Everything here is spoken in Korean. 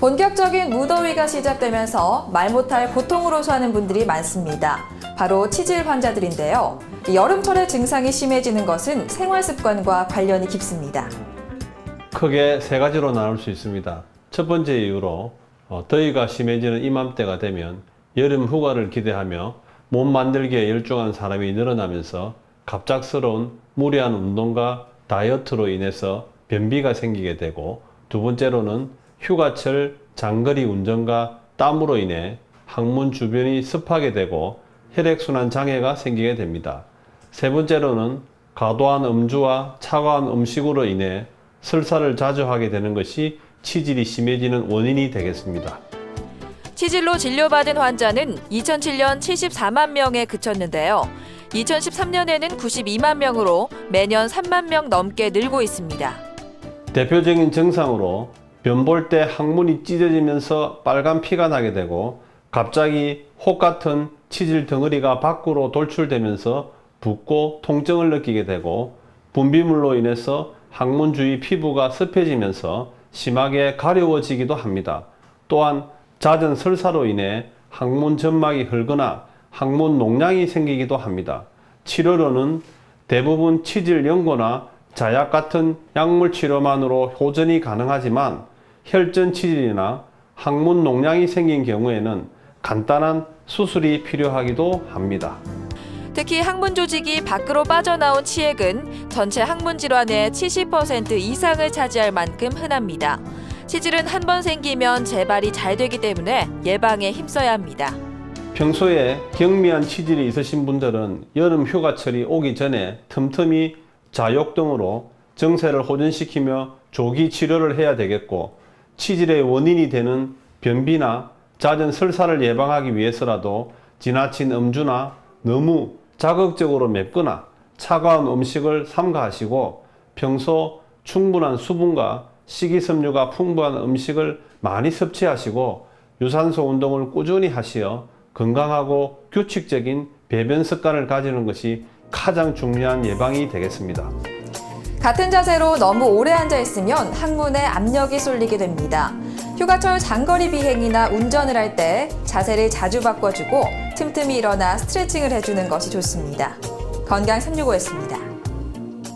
본격적인 무더위가 시작되면서 말 못할 고통으로 사는 분들이 많습니다. 바로 치질 환자들인데요. 이 여름철에 증상이 심해지는 것은 생활 습관과 관련이 깊습니다. 크게 세 가지로 나눌 수 있습니다. 첫 번째 이유로 어, 더위가 심해지는 이맘때가 되면 여름 휴가를 기대하며 몸 만들기에 열중한 사람이 늘어나면서 갑작스러운 무리한 운동과 다이어트로 인해서 변비가 생기게 되고 두 번째로는 휴가철 장거리 운전과 땀으로 인해 항문 주변이 습하게 되고 혈액순환 장애가 생기게 됩니다. 세 번째로는 과도한 음주와 차가운 음식으로 인해 설사를 자주 하게 되는 것이 치질이 심해지는 원인이 되겠습니다. 치질로 진료받은 환자는 2007년 74만 명에 그쳤는데요. 2013년에는 92만 명으로 매년 3만 명 넘게 늘고 있습니다. 대표적인 증상으로 변볼때 항문이 찢어지면서 빨간 피가 나게 되고 갑자기 혹 같은 치질 덩어리가 밖으로 돌출되면서 붓고 통증을 느끼게 되고 분비물로 인해서 항문 주위 피부가 습해지면서 심하게 가려워지기도 합니다. 또한 잦은 설사로 인해 항문 점막이 흘거나 항문 농량이 생기기도 합니다. 치료로는 대부분 치질 연고나 자약 같은 약물 치료만으로 호전이 가능하지만 혈전 치질이나 항문 농량이 생긴 경우에는 간단한 수술이 필요하기도 합니다. 특히 항문 조직이 밖으로 빠져나온 치액은 전체 항문 질환의 70% 이상을 차지할 만큼 흔합니다. 치질은 한 번 생기면 재발이 잘 되기 때문에 예방에 힘써야 합니다. 평소에 경미한 치질이 있으신 분들은 여름 휴가철이 오기 전에 틈틈이 자욕 등으로 정세를 호전시키며 조기 치료를 해야 되겠고 치질의 원인이 되는 변비나 잦은 설사를 예방하기 위해서라도 지나친 음주나 너무 자극적으로 맵거나 차가운 음식을 삼가하시고 평소 충분한 수분과 식이섬유가 풍부한 음식을 많이 섭취하시고 유산소 운동을 꾸준히 하시어 건강하고 규칙적인 배변 습관을 가지는 것이 가장 중요한 예방이 되겠습니다. 같은 자세로 너무 오래 앉아 있으면 항문에 압력이 쏠리게 됩니다. 휴가철 장거리 비행이나 운전을 할 때 자세를 자주 바꿔주고 틈틈이 일어나 스트레칭을 해주는 것이 좋습니다. 건강 365였습니다.